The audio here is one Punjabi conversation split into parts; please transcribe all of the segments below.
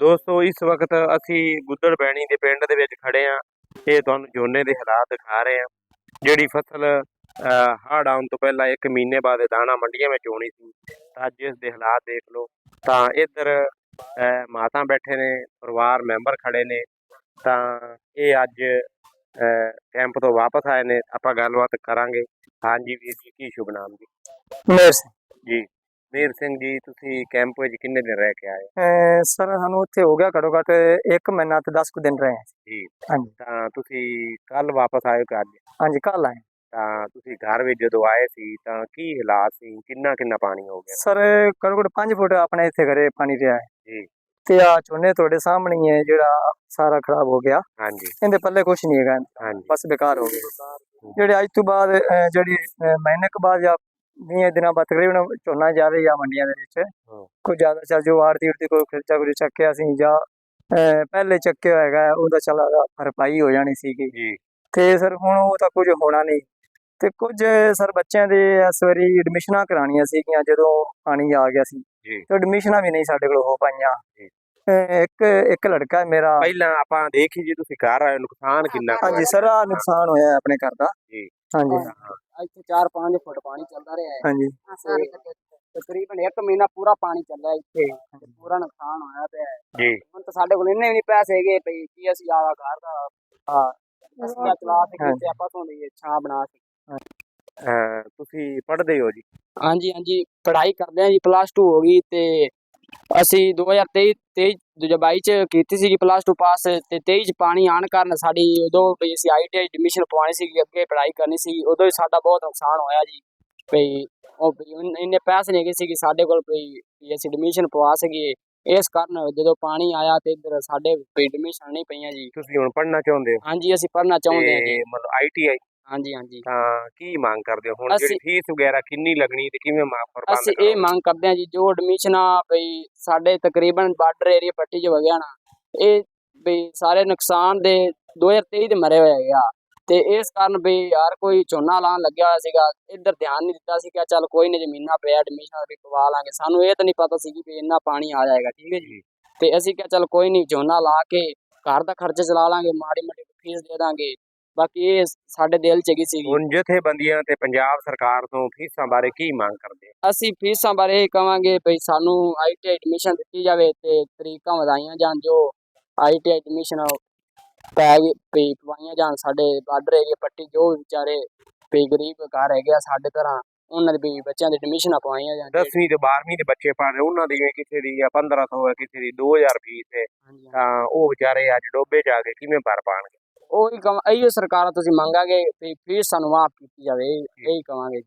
ਦੋਸਤੋ ਇਸ ਵਕਤ ਅਸੀਂ ਗੁੱਦੜ ਬੈਣੀ ਦੇ ਪਿੰਡ ਦੇ ਵਿੱਚ ਖੜੇ ਆ। ਇਹ ਤੁਹਾਨੂੰ ਝੋਨੇ ਦੇ ਹਾਲਾਤ ਦਿਖਾ ਰਹੇ ਆ। ਜਿਹੜੀ ਫਸਲ ਹੜ੍ਹ ਆਉਣ ਤੋਂ ਪਹਿਲਾਂ ਇੱਕ ਮਹੀਨੇ ਬਾਅਦ ਦਾਣਾ ਮੰਡੀਆਂ ਵਿੱਚ ਹੋਣੀ ਸੀ ਤਾਂ ਅੱਜ ਇਸ ਦੇ ਹਾਲਾਤ ਦੇਖ ਲਓ। ਤਾਂ ਇੱਧਰ ਮਾਤਾ ਬੈਠੇ ਨੇ ਪਰਿਵਾਰ ਮੈਂਬਰ ਖੜੇ ਨੇ। ਤਾਂ ਇਹ ਅੱਜ ਕੈਂਪ ਤੋਂ ਵਾਪਸ ਆਏ ਨੇ। ਆਪਾਂ ਗੱਲਬਾਤ ਕਰਾਂਗੇ। ਹਾਂਜੀ ਵੀਰ ਜੀ ਕੀ ਸ਼ੁਭ ਨਾਮ ਜੀ? ਮੇਰ ਜੀ। ਵੀਰ ਸਿੰਘ ਜੀ ਤੁਸੀਂ ਕੈਂਪ ਵਿੱਚ ਕਿੰਨੇ ਦਿਨ ਰਹਿ ਕੇ ਆਏ? ਸਰ ਸਾਨੂੰ ਉੱਥੇ ਹੋ ਗਿਆ ਘੱਟੋ ਘੱਟ 1 ਮਹੀਨਾ ਤੇ 10 ਕੁ ਦਿਨ ਰਹੇ ਹਾਂ। ਜੀ। ਹਾਂਜੀ। ਤਾਂ ਤੁਸੀਂ ਕੱਲ ਵਾਪਸ ਆਏ ਕਿ ਅੱਜ? ਹਾਂਜੀ ਕੱਲ ਆਏ ਤਾਂ ਤੁਸੀਂ ਘਰ ਵਿੱਚ ਜਦੋਂ ਆਏ ਸੀ ਤਾਂ ਕੀ ਹਾਲਾਤ ਸੀ? ਕਿੰਨਾ ਕਿੰਨਾ ਪਾਣੀ ਹੋ ਗਿਆ? ਸਰ ਘੱਟੋ ਘੱਟ 5 ਫੁੱਟ ਆਪਣੇ ਇੱਥੇ ਘਰੇ ਪਾਣੀ ਰਿਹਾ ਹੈ। ਜੀ। ਤੇ ਆ ਝੋਨੇ ਤੁਹਾਡੇ ਸਾਹਮਣੇ ਹੀ ਹੈ ਜਿਹੜਾ ਸਾਰਾ ਖਰਾਬ ਹੋ ਗਿਆ। ਹਾਂਜੀ। ਇਹਦੇ ਪੱਲੇ ਕੁਝ ਨਹੀਂ ਹੈਗਾ। ਬਸ ਬੇਕਾਰ ਹੋ ਗਿਆ। ਜਿਹੜੇ ਅੱਜ ਤੋਂ ਬਾਅਦ ਅਹ, ਜਿਹੜੀ ਅਹ, ਮਹੀਨੇ ਕੁ ਬਾਅਦ ਜਾਂ 20 ਦਿਨਾਂ ਬਾਅਦ ਤਕਰੀਬਨ ਝੋਨਾ ਜਾਵੇ ਜਾਂ ਮੰਡੀਆਂ ਦੇ ਵਿੱਚ। ਕੋਈ ਜ਼ਿਆਦਾ ਚੱਲ ਜੋ ਆੜਤੀ ਉੜਤੀ ਕੋਈ ਖਰਚਾ ਕੋਈ ਚੱਕਿਆ ਸੀ ਜਾਂ ਪਹਿਲੇ ਚੱਕਿਆ ਹੋਏਗਾ ਉਹਦਾ ਚਲਾ ਭਰਪਾਈ ਹੋ ਜਾਣੀ ਸੀਗੀ ਜੀ। ਤੇ ਸਰ ਹੁਣ ਉਹ ਤਾਂ ਕੁਝ ਹੋਣਾ ਨਹੀਂ। ਤੇ ਕੁਝ ਸਰ ਬੱਚਿਆਂ ਦੇ ਇਸ ਵਾਰੀ ਐਡਮਿਸ਼ਨਾਂ ਕਰਾਉਣੀਆਂ ਸੀਗੀਆਂ ਜਦੋਂ ਪਾਣੀ ਆ ਗਿਆ ਸੀ। ਤੇ ਐਡਮਿਸ਼ਨਾਂ ਵੀ ਨਹੀਂ ਸਾਡੇ ਕੋਲ ਹੋ ਪਾਈਆਂ। ਇੱਕ ਇੱਕ ਲੜਕਾ ਹੈ ਮੇਰਾ। ਪਹਿਲਾਂ ਆਪਾਂ ਦੇਖੀ ਜੀ ਤੁਸੀਂ ਘਰ ਆਏ ਨੁਕਸਾਨ ਕਿੰਨਾ ਹਾਂਜੀ ਸਰ ਆ ਨੁਕਸਾਨ ਹੋਇਆ ਆਪਣੇ ਘਰ ਦਾ। ਜੀ। ਹਾਂਜੀ? ਇੱਥੇ 4-5 ਫੁੱਟ ਪਾਣੀ ਚੱਲਦਾ ਰਿਹਾ ਹੈ। ਹਾਂਜੀ। ਤਕਰੀਬਨ 1 ਮਹੀਨਾ ਪੂਰਾ ਪਾਣੀ ਚੱਲਿਆ ਇੱਥੇ। ਪੂਰਾ ਨੁਕਸਾਨ ਹੋਇਆ ਪਿਆ ਹੈ। ਜੀ। ਹੁਣ ਤਾਂ ਸਾਡੇ ਕੋਲ ਇੰਨੇ ਵੀ ਨਹੀਂ ਪੈਸੇ ਹੈਗੇ ਭਈ ਕੀ ਅਸੀਂ ਆਦਾ ਘਰ ਦਾ ਹਾਂ ਅਸੀਂ ਤਾਂ ਚਲਾ ਸਕੇ ਹਾਂਜੀ। ਤੇ ਆਪਾਂ ਤੋਂ ਦੀ ਛਾਂ ਬਣਾ ਸਕੇ ਅਹ, ਤੁਸੀਂ ਪੜ੍ਹਦੇ ਹੋ ਜੀ? ਹਾਂਜੀ ਹਾਂਜੀ। ਪੜ੍ਹਾਈ ਕਰਦੇ ਹਾਂ ਜੀ ਪਲੱਸ 2 ਹੋ ਗਈ ਤੇ ਅਸੀਂ 2023 23 22 ਚ ਕੀਤੀ ਸੀਗੀ ਪਲੱਸ 2 ਪਾਸ ਤੇ 23 ਚ ਪਾਣੀ ਆਣ ਕਾਰਨ ਸਾਡੀ ਉਦੋਂ ਵੀ ਅਸੀਂ ਆਈਟੀਆਈ ਐਡਮਿਸ਼ਨ ਪਵਾਉਣੀ ਸੀਗੀ ਅੱਗੇ ਪੜ੍ਹਾਈ ਕਰਨੀ ਸੀ ਉਦੋਂ ਹੀ ਸਾਡਾ ਬਹੁਤ ਨੁਕਸਾਨ ਹੋਇਆ ਜੀ। ਭਈ ਉਹ ਇੰਨੇ ਪੈਸੇ ਨਹੀਂ ਹੈਗੇ ਸੀ ਕਿ ਸਾਡੇ ਕੋਲ ਭਈ ਅਸੀਂ ਐਡਮਿਸ਼ਨ ਪਵਾ ਸਕੀਏ। ਇਸ ਕਾਰਨ ਜਦੋਂ ਪਾਣੀ ਆਇਆ ਤੇ ਇੱਧਰ ਸਾਡੇ ਐਡਮਿਸ਼ਨ ਨਹੀਂ ਪਈਆਂ ਜੀ। ਤੁਸੀਂ ਹੁਣ ਪੜ੍ਹਨਾ ਚਾਹੁੰਦੇ ਹੋ? ਹਾਂਜੀ ਅਸੀਂ ਪੜ੍ਹਨਾ ਚਾਹੁੰਦੇ ਹਾਂ ਜੀ। ਮਤਲਬ ਆਈਟੀਆਈ ਹਾਂਜੀ ਹਾਂਜੀ। ਤਾਂ ਕੀ ਮੰਗ ਕਰਦੇ ਹੋ? ਹੁਣ ਜਿਹੜੀ ਅਸੀਂ- ਫੀਸ ਵਗੈਰਾ ਕਿੰਨੀ ਲੱਗਣੀ ਤੇ ਕਿਵੇਂ ਮਾਫ ਪ੍ਰਬੰਧ ਅਸੀਂ ਇਹ? ਮੰਗ ਕਰਦੇ ਹਾਂ ਜੀ ਜੋ ਐਡਮਿਸ਼ਨਾਂ ਬਈ ਸਾਡੇ ਤਕਰੀਬਨ ਬਾਰਡਰ ਏਰੀਆ ਪੱਟੀ 'ਚ ਵਗਿਆ ਨਾ ਇਹ ਬਈ ਸਾਰੇ ਨੁਕਸਾਨ ਦੇ 2023 ਦੇ ਮਰੇ ਹੋਏ ਆ। ਤੇ ਇਸ ਕਾਰਨ ਬਈ ਯਾਰ ਕੋਈ ਝੋਨਾ ਲਾਉਣ ਲੱਗਿਆ ਹੋਇਆ ਸੀਗਾ ਇੱਧਰ ਧਿਆਨ ਨਹੀਂ ਦਿੱਤਾ ਸੀ ਕਿ ਚੱਲ ਕੋਈ ਨਹੀਂ ਜ਼ਮੀਨਾਂ ਪਿਆ ਐਡਮਿਸ਼ਨ ਵੀ ਪਵਾ ਲਾਂਗੇ। ਸਾਨੂੰ ਇਹ ਤਾਂ ਨਹੀਂ ਪਤਾ ਸੀ ਕਿ ਇੰਨਾ ਪਾਣੀ ਆ ਜਾਏਗਾ ਠੀਕ ਹੈ ਜੀ। ਤੇ ਅਸੀਂ ਕਿਹਾ ਚੱਲ ਕੋਈ ਨਹੀਂ ਝੋਨਾ ਲਾ ਕੇ ਘਰ ਦਾ ਖਰਚਾ ਚਲਾ ਲਾਂਗੇ ਮਾੜੀ ਮੋਟੀ ਫੀਸ ਦੇ ਦਾਂਗੇ। ਬਾਕੀ ਇਹ ਸਾਡੇ ਦਿਲ 'ਚ ਹੈਗੀ ਸੀਗੀ। ਹੁਣ ਜਥੇਬੰਦੀਆਂ ਤੇ ਪੰਜਾਬ ਸਰਕਾਰ ਤੋਂ ਫੀਸਾਂ ਬਾਰੇ ਕੀ ਮੰਗ ਕਰਦੇ? ਅਸੀਂ ਫੀਸਾਂ ਬਾਰੇ ਇਹ ਕਵਾਂਗੇ ਭਈ ਸਾਨੂੰ ਆਈਟੀ ਐਡਮਿਸ਼ਨ ਦਿੱਤੀ ਜਾਵੇ ਤੇ ਤਰੀਕਾਂ ਵਧਾਈਆਂ ਜਾਣ ਜੋ ਆਈਟੀ ਐਡਮਿਸ਼ਨ ਪੈ ਗਈ ਭਈ ਪਵਾਈਆਂ ਜਾਣ। ਸਾਡੇ ਬਾਰਡਰ ਏਰੀਆ ਪੱਟੀ ਜੋ ਵਿਚਾਰੇ ਭਈ ਗਰੀਬ ਘਰ ਹੈਗੇ ਆ ਸਾਡੇ ਤਰ੍ਹਾਂ ਉਹਨਾਂ ਦੇ ਵੀ ਬੱਚਿਆਂ ਦੀ ਐਡਮਿਸ਼ਨਾਂ ਪਵਾਈਆਂ ਜਾਣ। 10ਵੀਂ ਤੇ 12ਵੀਂ ਦੇ ਬੱਚੇ ਪੜ੍ਹ ਰਹੇ ਉਹਨਾਂ ਦੀ ਕਿਸੇ ਦੀ ਆ 1500 ਹੈ ਕਿਸੇ ਦੀ 2000 ਫੀਸ ਹੈ ਤਾਂ ਉਹ ਵਿਚਾਰੇ ਅੱਜ ਡੋਬੇ ਜਾ ਕੇ ਕਿਵੇਂ ਭਰ ਪਾਣਗੇ? ਉਹੀ ਕਵਾਂ ਇਹੀ ਸਰਕਾਰਾਂ ਤੁਸੀਂ ਮੰਗਾਂਗੇ ਭਈ ਫੀਸ ਸਾਨੂੰ ਮਾਫ ਕੀਤੀ ਜਾਵੇ ਇਹ- ਇਹੀ ਕਵਾਂਗੇ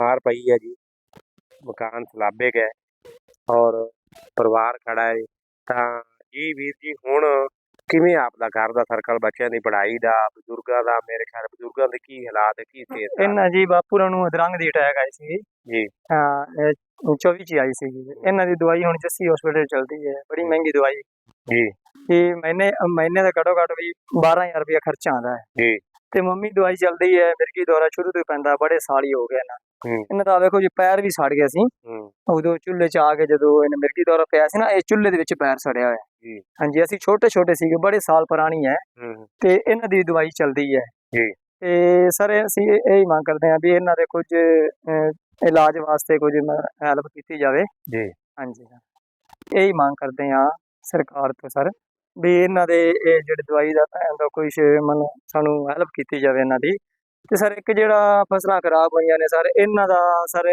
ਮਾਰ ਪਈ ਹੈ ਜੀ। ਮਕਾਨ ਸਲਾਬੇ ਗਏ ਔਰ ਪਰਿਵਾਰ ਖੜਾ ਹੈ। ਤਾਂ ਜੀ ਵੀਰ ਜੀ ਹੁਣ ਕਿਵੇਂ ਆਪ ਦਾ ਘਰ ਦਾ ਸਰਕਲ ਬੱਚਿਆਂ ਦੀ ਪੜ੍ਹਾਈ ਦਾ ਬਜ਼ੁਰਗਾਂ ਦਾ ਮੇਰੇ ਖਿਆਲ ਬਜ਼ੁਰਗਾਂ ਦੇ ਕੀ ਹਾਲਾਤ ਹੈ ਕੀ ਸਿਹਤ ਦਾ? ਇਹਨਾਂ ਜੀ ਬਾਪੂਰਾਂ ਨੂੰ ਅਧਰੰਗ ਦੀ ਅਟੈਕ ਆਈ ਸੀ। ਜੀ। ਹਾਂ ਇਹ 24 ਚ ਹੀ ਆਈ ਸੀ। ਇਹਨਾਂ ਦੀ ਦਵਾਈ ਹੁਣ ਜੱਸੀ ਹਸਪੀਟਲ ਚੱਲਦੀ ਹੈ। ਬੜੀ ਮਹਿੰਗੀ ਦਵਾਈ। ਜੀ। ਇਹ ਮਹੀਨੇ ਮਹੀਨੇ ਦਾ ਘੱਟੋ ਘੱਟ ਵੀ 12000 ਰੁਪਇਆ ਖਰਚਾ ਆਉਂਦਾ ਹੈ। ਜੀ। ਤੇ ਮੰਮੀ ਦਵਾਈ ਚੱਲਦੀ ਹੈ ਮਿਰਗੀ ਦੌਰਾ ਸ਼ੁਰੂ ਤੋਂ ਪੈਂਦਾ ਬੜੇ ਸਾਲ ਹੀ ਹੋ ਗਏ ਨਾ। ਇਹਨਾਂ ਦਾ ਵੇਖੋ ਜੀ ਪੈਰ ਵੀ ਸੜ ਗਿਆ ਸੀ। ਉਦੋਂ ਚੁੱਲ੍ਹੇ 'ਚ ਆ ਕੇ ਜਦੋਂ ਇਹਨੇ ਮਿਰਗੀ ਦੌਰਾ ਪਿਆ ਸੀ ਨਾ ਇਹ ਚੁੱਲ੍ਹੇ ਦੇ ਵਿੱਚ ਪੈਰ ਸੜਿਆ ਹੋਇਆ। ਜੀ। ਹਾਂਜੀ ਅਸੀਂ ਛੋਟੇ ਛੋਟੇ ਸੀਗੇ ਬੜੇ ਸਾਲ ਪੁਰਾਣੀ ਹੈ। ਤੇ ਇਹਨਾਂ ਦੀ ਦਵਾਈ ਚੱਲਦੀ ਹੈ। ਜੀ। ਤੇ ਸਰ ਅਸੀਂ ਇਹ ਹੀ ਮੰਗ ਕਰਦੇ ਹਾਂ ਵੀ ਇਹਨਾਂ ਦੇ ਕੁਝ ਇਲਾਜ ਵਾਸਤੇ ਕੁਝ ਹੈਲਪ ਕੀਤੀ ਜਾਵੇ। ਜੀ। ਹਾਂਜੀ। ਇਹ ਹੀ ਮੰਗ ਕਰਦੇ ਹਾਂ ਸਰਕਾਰ ਤੋਂ ਸਰ। ਵੀ ਇਹਨਾਂ ਦੇ ਇਹ ਜਿਹੜੇ ਦਵਾਈ ਦਾ ਭੈਣ ਦਾ ਕੁਝ ਮਨ ਸਾਨੂੰ ਹੈਲਪ ਕੀਤੀ ਜਾਵੇ ਇਹਨਾਂ ਦੀ। ਤੇ ਸਰ ਇੱਕ ਜਿਹੜਾ ਫਸਲਾਂ ਖਰਾਬ ਹੋਈਆਂ ਨੇ ਸਰ ਇਹਨਾਂ ਦਾ ਸਰ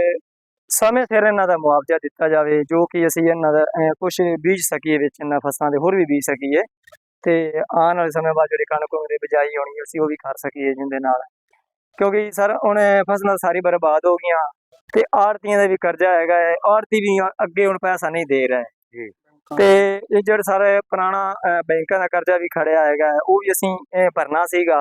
ਸਮੇਂ ਸਿਰ ਇਹਨਾਂ ਦਾ ਮੁਆਵਜ਼ਾ ਦਿੱਤਾ ਜਾਵੇ, ਜੋ ਕਿ ਅਸੀਂ ਇਹਨਾਂ ਦਾ ਕੁਝ ਬੀਜ ਸਕੀਏ ਵਿੱਚ, ਇਹਨਾਂ ਫਸਲਾਂ ਦੇ ਹੋਰ ਵੀ ਬੀਜ ਸਕੀਏ। ਤੇ ਆਉਣ ਵਾਲੇ ਸਮੇਂ ਬਾਅਦ ਜਿਹੜੀ ਕਣਕ ਦੀ ਬਜਾਈ ਹੋਣੀ, ਅਸੀਂ ਉਹ ਵੀ ਕਰ ਸਕੀਏ ਜਿੰਦੇ ਨਾਲ। ਕਿਉਂਕਿ ਸਰ ਹੁਣ ਫਸਲਾਂ ਸਾਰੀ ਬਰਬਾਦ ਹੋ ਗਈਆਂ ਤੇ ਆੜਤੀਆਂ ਦਾ ਵੀ ਕਰਜ਼ਾ ਹੈਗਾ ਹੈ, ਆੜਤੀ ਵੀ ਅੱਗੇ ਹੁਣ ਪੈਸਾ ਨਹੀਂ ਦੇ ਰਿਹਾ। ਜੀ। ਤੇ ਇਹ ਜਿਹੜਾ ਸਾਰੇ ਪੁਰਾਣਾ ਬੈਂਕਾਂ ਦਾ ਕਰਜ਼ਾ ਵੀ ਖੜਿਆ ਹੈਗਾ ਉਹ ਵੀ ਅਸੀਂ ਇਹ ਭਰਨਾ ਸੀਗਾ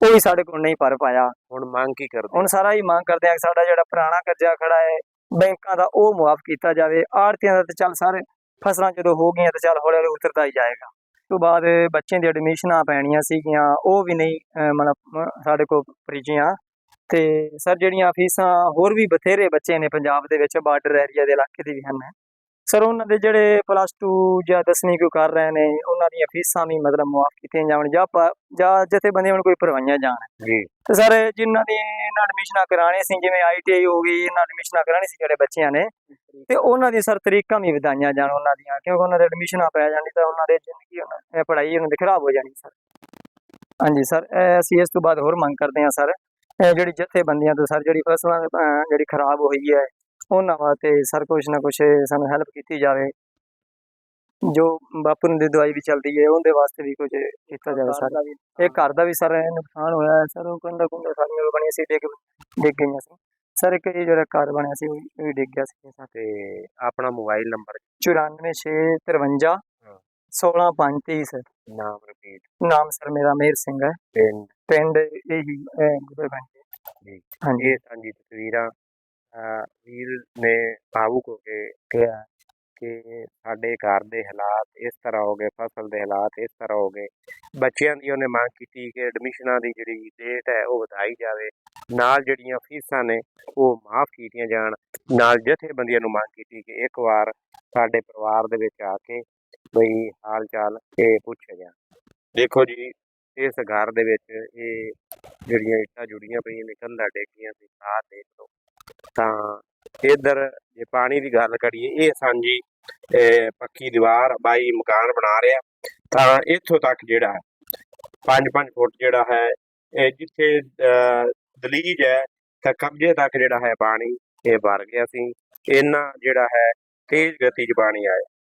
ਉਹ ਵੀ ਸਾਡੇ ਕੋਲ ਨਹੀਂ ਭਰ ਪਾਇਆ। ਹੁਣ ਮੰਗ ਕੀ ਕਰਦੇ? ਹੁਣ ਸਾਰਾ ਹੀ ਮੰਗ ਕਰਦੇ ਆ ਕਿ ਸਾਡਾ ਜਿਹੜਾ ਪੁਰਾਣਾ ਕਰਜ਼ਾ ਖੜਾ ਹੈ ਬੈਂਕਾਂ ਦਾ ਉਹ ਮੁਆਫ ਕੀਤਾ ਜਾਵੇ। ਆੜਤੀਆਂ ਦਾ ਤੇ ਚੱਲ ਸਾਰੇ ਫਸਲਾਂ ਜਦੋਂ ਹੋ ਗਈਆਂ ਤੇ ਚੱਲ ਹੌਲੀ ਹੌਲੀ ਉਤਰਦਾ ਹੀ ਜਾਏਗਾ। ਤੋਂ ਬਾਅਦ ਬੱਚਿਆਂ ਦੀ ਐਡਮਿਸ਼ਨਾਂ ਪੈਣੀਆਂ ਸੀਗੀਆਂ ਉਹ ਵੀ ਨਹੀਂ ਮਤਲਬ ਸਾਡੇ ਕੋਲ ਭਰੀਜੀਆਂ ਤੇ ਸਰ ਜਿਹੜੀਆਂ ਫੀਸਾਂ ਹੋਰ ਵੀ ਬਥੇਰੇ ਬੱਚੇ ਨੇ ਪੰਜਾਬ ਦੇ ਵਿੱਚ ਬਾਰਡਰ ਏਰੀਆ ਦੇ ਇਲਾਕੇ ਦੇ ਵੀ ਹਨ। ਸਰ ਉਹਨਾਂ ਦੇ ਜਿਹੜੇ ਪਲੱਸ 2 ਜਾਂ 10ਵੀਂ ਕੋ ਕਰ ਰਹੇ ਨੇ ਉਹਨਾਂ ਦੀਆਂ ਫੀਸਾਂ ਵੀ ਮਤਲਬ ਮੁਆਫ ਕੀਤੀਆਂ ਜਾਣ ਜਾਂ ਜਾਂ ਜਿੱਥੇ ਬੰਦੇ ਹੁਣ ਕੋਈ ਭਰਵਾਈਆਂ ਜਾਣ। ਜੀ। ਤੇ ਸਰ ਜਿਨ੍ਹਾਂ ਦੀ ਇਹਨਾਂ ਐਡਮਿਸ਼ਨਾਂ ਕਰਾਣੇ ਸੀ ਜਿਵੇਂ ਆਈਟੀਆਈ ਹੋ ਗਈ ਇਹਨਾਂ ਐਡਮਿਸ਼ਨਾਂ ਕਰਾਣੀ ਸੀ ਜਿਹੜੇ ਬੱਚਿਆਂ ਨੇ ਤੇ ਉਹਨਾਂ ਦੀ ਸਰ ਤਰੀਕਾਂ ਵੀ ਵਧਾਈਆਂ ਜਾਣ ਉਹਨਾਂ ਦੀਆਂ ਕਿਉਂਕਿ ਉਹਨਾਂ ਦੇ ਐਡਮਿਸ਼ਨਾਂ ਪੈ ਜਾਂਦੀ ਤਾਂ ਉਹਨਾਂ ਦੇ ਜ਼ਿੰਦਗੀ ਉਹਨਾਂ ਪੜ੍ਹਾਈ ਉਹਨਾਂ ਦੀ ਖਰਾਬ ਹੋ ਜਾਣੀ ਸਰ ਹਾਂਜੀ ਸਰ ਅਸੀਂ ਇਸ ਤੋਂ ਬਾਅਦ ਹੋਰ ਮੰਗ ਕਰਦੇ ਹਾਂ ਸਰ ਜਿਹੜੀ ਜਥੇਬੰਦੀਆਂ ਤੋਂ ਸਰ ਜਿਹੜੀ ਫਸਲਾਂ ਜਿਹੜੀ ਖਰਾਬ ਹੋਈ ਹੈ ਉਹਨਾਂ ਵਾਸਤੇ ਸਰ ਕੁਛ ਨਾ ਕੁਛ ਸਾਨੂੰ ਹੈਲਪ ਕੀਤੀ ਜਾਵੇ। ਜੋ ਬਾਪੂ ਦੀ ਦਵਾਈ ਵੀ ਚੱਲਦੀ ਹੈ ਉਹਦੇ ਵਾਸਤੇ ਵੀ ਕੁਝ ਕੀਤਾ ਜਾਵੇ ਸਰ। ਇਹ ਘਰ ਦਾ ਵੀ ਸਰ ਨੁਕਸਾਨ ਹੋਇਆ ਹੈ ਸਰ ਉਹ ਕੰਦਾ ਕੁੰਦਾ ਸਾਰੀਆਂ ਬਣੀਆਂ ਸੀ ਡਿੱਗ ਡਿੱਗ ਗਈਆਂ ਸੀ। ਸਰ ਇੱਕ ਇਹ ਜਿਹੜਾ ਘਰ ਬਣਿਆ ਸੀ ਉਹ ਵੀ- ਡਿੱਗ ਗਿਆ ਸੀ। ਸਰ ਤੇ ਆਪਣਾ ਮੋਬਾਈਲ ਨੰਬਰ 94653 ਹਾਂ। 16530 ਨਾਮ ਰਿਪੀਟ ਨਾਮ ਸਰ ਮੇਰਾ ਮੇਹਰ ਸਿੰਘ ਹੈ। ਪਿੰਡ। ਪਿੰਡ ਇਹੀ ਗੁਰਬੰਦ ਜੀ ਹਾਂਜੀ। ਇਹ ਸਾਂਝੀ ਤਸਵੀਰਾਂ ਵੀਰ ਨੇ ਭਾਵੁਕ ਹੋ ਕੇ ਕਿਹਾ ਕਿ ਸਾਡੇ ਘਰ ਦੇ ਹਾਲਾਤ ਇਸ ਤਰ੍ਹਾਂ ਹੋ ਗਏ, ਫਸਲ ਦੇ ਹਾਲਾਤ ਇਸ ਤਰ੍ਹਾਂ ਹੋ ਗਏ। ਬੱਚਿਆਂ ਦੀ ਉਹਨੇ ਮੰਗ ਕੀਤੀ ਕਿ ਐਡਮਿਸ਼ਨਾਂ ਦੀ ਜਿਹੜੀ ਡੇਟ ਹੈ, ਉਹ ਵਧਾਈ ਜਾਵੇ। ਨਾਲ ਜਿਹੜੀਆਂ ਫੀਸਾਂ ਨੇ, ਉਹ ਮਾਫ ਕੀਤੀਆਂ ਜਾਣ। ਨਾਲ ਜਥੇਬੰਦੀਆਂ ਨੂੰ ਮੰਗ ਕੀਤੀ ਕਿ ਇੱਕ ਵਾਰ ਸਾਡੇ ਪਰਿਵਾਰ ਦੇ ਵਿੱਚ ਆ ਕੇ ਬਈ ਹਾਲ ਚਾਲ ਇਹ ਪੁੱਛਿਆ ਜਾਣ। ਦੇਖੋ ਜੀ, ਇਸ ਘਰ ਦੇ ਵਿੱਚ ਇਹ ਜਿਹੜੀਆਂ ਇੱਟਾਂ ਜੁੜੀਆਂ ਪਈਆਂ ਨੇ ਕੰਧਾਂ ਡੇਗੀਆਂ ਸੀ ਆਹ ਦੇਖ ਲਓ। ਤਾਂ ਇਧਰ ਜੇ ਪਾਣੀ ਦੀ ਗੱਲ ਕਰੀਏ ਇਹ ਸਾਂਝੀ ਪੱਕੀ ਦੀਵਾਰ ਬਾਈ ਮਕਾਨ ਬਣਾ ਰਿਹਾ। ਤਾਂ ਇੱਥੋਂ ਤੱਕ ਜਿਹੜਾ 5-5 ਫੁੱਟ ਜਿਹੜਾ ਹੈ ਇਹ ਜਿੱਥੇ ਅਹ, ਦਲੀਜ ਹੈ ਤਾਂ ਕਬਜੇ ਤੱਕ ਜਿਹੜਾ ਹੈ ਪਾਣੀ ਇਹ ਭਰ ਗਿਆ ਸੀ। ਇੰਨਾ ਜਿਹੜਾ ਹੈ ਤੇਜ਼ ਗਤੀ 'ਚ ਪਾਣੀ ਆਇਆ।